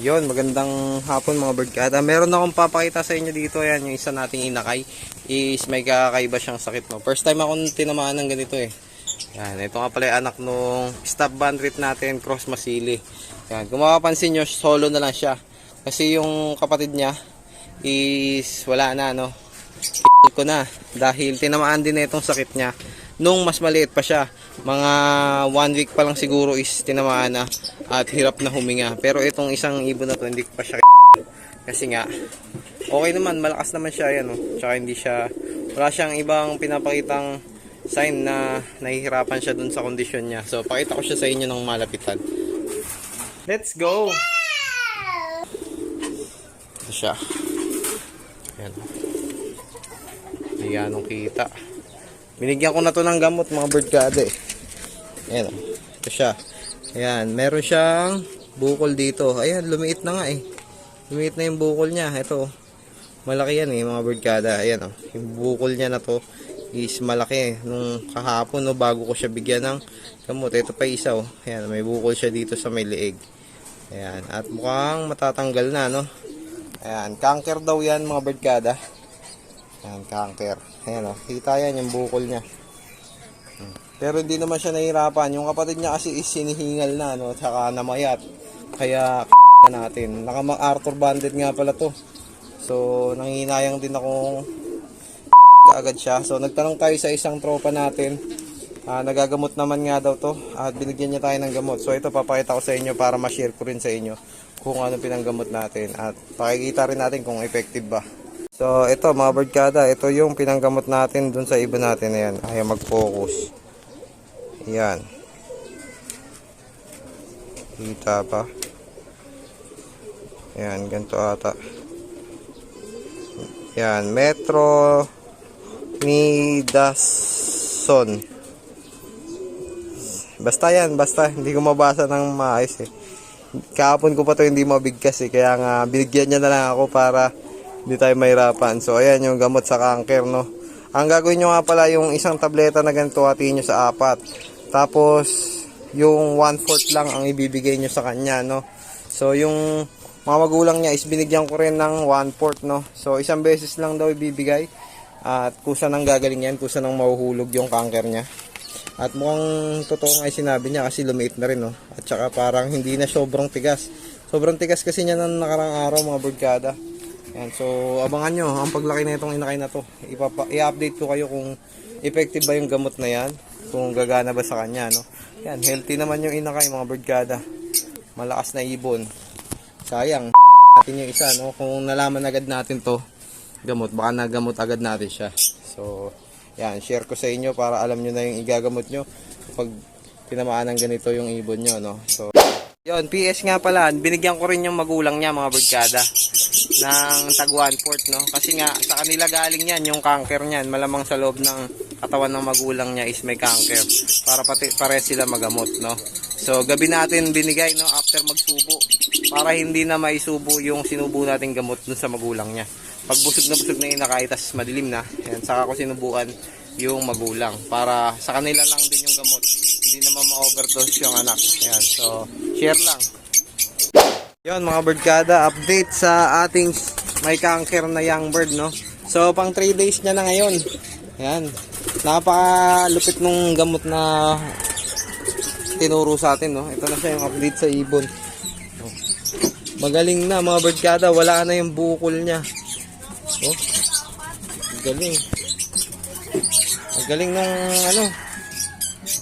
Yon, magandang hapon mga birdkada. Meron akong papakita sa inyo dito. Ayan, yung isa nating inakay is may kakaiba siyang sakit. No? First time akong tinamaan ng ganito eh. Yan, ito nga pala yung anak nung stop bandit natin, cross masili. Yan, kung mapapansin nyo, solo na lang siya. Kasi yung kapatid niya is wala na, no? ko na dahil tinamaan din na itong sakit niya nung mas maliit pa siya mga one week pa lang siguro is tinamaan na at hirap na huminga pero itong isang ibon na to hindi pa siya kasi nga okay naman malakas naman siya yan oh. tsaka hindi siya wala siyang ibang pinapakitang sign na nahihirapan siya dun sa kondisyon niya so pakita ko siya sa inyo ng malapitan let's go ito siya yan hindi ganong kita. Binigyan ko na to ng gamot mga bird kada eh. Ayan o. Ito siya. Ayan. Meron siyang bukol dito. Ayan. Lumiit na nga eh. Lumiit na yung bukol niya. Ito. oh. Malaki yan eh mga bird kada. Ayan o. Yung bukol niya na to is malaki. Nung kahapon no, bago ko siya bigyan ng gamot. Ito pa isa o. Ayan. May bukol siya dito sa may liig. Ayan. At mukhang matatanggal na no. Ayan. Cancer daw yan mga bird kada. Yan, cancer. Ayan o, kita yan yung bukol niya. Hmm. Pero hindi naman siya nahihirapan. Yung kapatid niya kasi is sinihingal na, no? Tsaka namayat. Kaya na natin. Nakamang Arthur Bandit nga pala to. So, nanginayang din akong agad siya. So, nagtanong tayo sa isang tropa natin. Ah, nagagamot naman nga daw to. At binigyan niya tayo ng gamot. So, ito papakita ko sa inyo para ma-share ko rin sa inyo kung ano pinanggamot natin. At pakikita rin natin kung effective ba. So, ito mga birdkada, ito yung pinanggamot natin dun sa ibon natin. Ayan, ayaw mag-focus. Ayan. Kita pa. Ayan, ganito ata. Ayan, Metro Midason. Basta yan, basta. Hindi ko mabasa ng maayos eh. Kahapon ko pa to hindi mabigkas eh. Kaya nga, binigyan niya na lang ako para hindi tayo mahirapan. So, ayan yung gamot sa cancer, no. Ang gagawin nyo nga pala yung isang tableta na ganito, hatiin nyo sa apat. Tapos, yung 1/4 lang ang ibibigay nyo sa kanya, no. So, yung mga magulang niya is binigyan ko rin ng 1/4, no. So, isang beses lang daw ibibigay. At kusa nang gagaling yan, kusa nang mahuhulog yung cancer niya. At mukhang totoo nga yung sinabi niya kasi lumiit na rin, no. At saka parang hindi na sobrang tigas. Sobrang tigas kasi niya ng nakarang araw, mga birdkada. Yan, so abangan nyo ang paglaki na itong inakay na to. Ipapa, i-update ko kayo kung effective ba yung gamot na yan, kung gagana ba sa kanya, no. Yan, healthy naman yung inakay mga birdkada. Malakas na ibon. Sayang, natin yung isa, no. Kung nalaman agad natin to, gamot, baka nagamot agad natin siya. So, yan, share ko sa inyo para alam nyo na yung igagamot nyo kapag tinamaan ng ganito yung ibon nyo, no. So, yon PS nga pala, binigyan ko rin yung magulang niya mga birdkada ng tag 1/4 no kasi nga sa kanila galing yan yung cancer niyan malamang sa loob ng katawan ng magulang niya is may cancer. Para pati pare sila magamot no? So gabi natin binigay no after magsubo. Para hindi na maisubo yung sinubo nating gamot dun sa magulang niya. Pag busog na busog na inakay tas madilim na. Yan saka ko sinubuan yung magulang. Para sa kanila lang din yung gamot. Hindi naman ma-overdose yung anak. Yan so share lang. Yon mga birdkada, update sa ating may cancer na young bird, no? So, pang 3 days niya na ngayon. Yan. Napakalupit nung gamot na tinuro sa atin, no? Ito na siya yung update sa ibon. Magaling na mga birdkada, wala na yung bukol niya. Oh. Galing. Galing ng ano,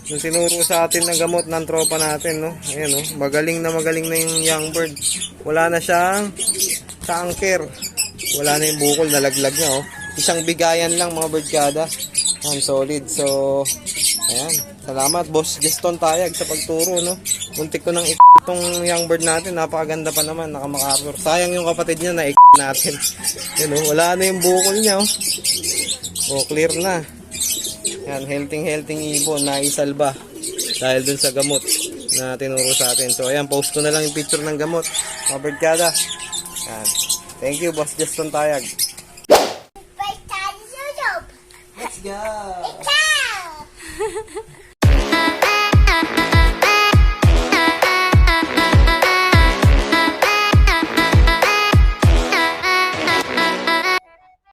yung tinuro sa atin ng gamot ng tropa natin, no? Ayan, no? Magaling na magaling na yung young bird. Wala na siyang cancer. Wala na yung bukol, nalaglag niya, oh. Isang bigayan lang, mga birdkada. Ang solid. So, ayan. Salamat, Boss Gaston Tayag sa pagturo, no? Muntik ko nang ik itong young bird natin. Napakaganda pa naman, nakamakaror. Sayang yung kapatid niya na ik natin. Yan, oh. Wala na yung bukol niya, oh. Oh, clear na. Yan, healthy ibon na isalba dahil dun sa gamot na tinuro sa atin. So, ayan, post ko na lang yung picture ng gamot. Mga birdkada. Yan. Thank you, Boss Justin Tayag. Let's go. Let's go.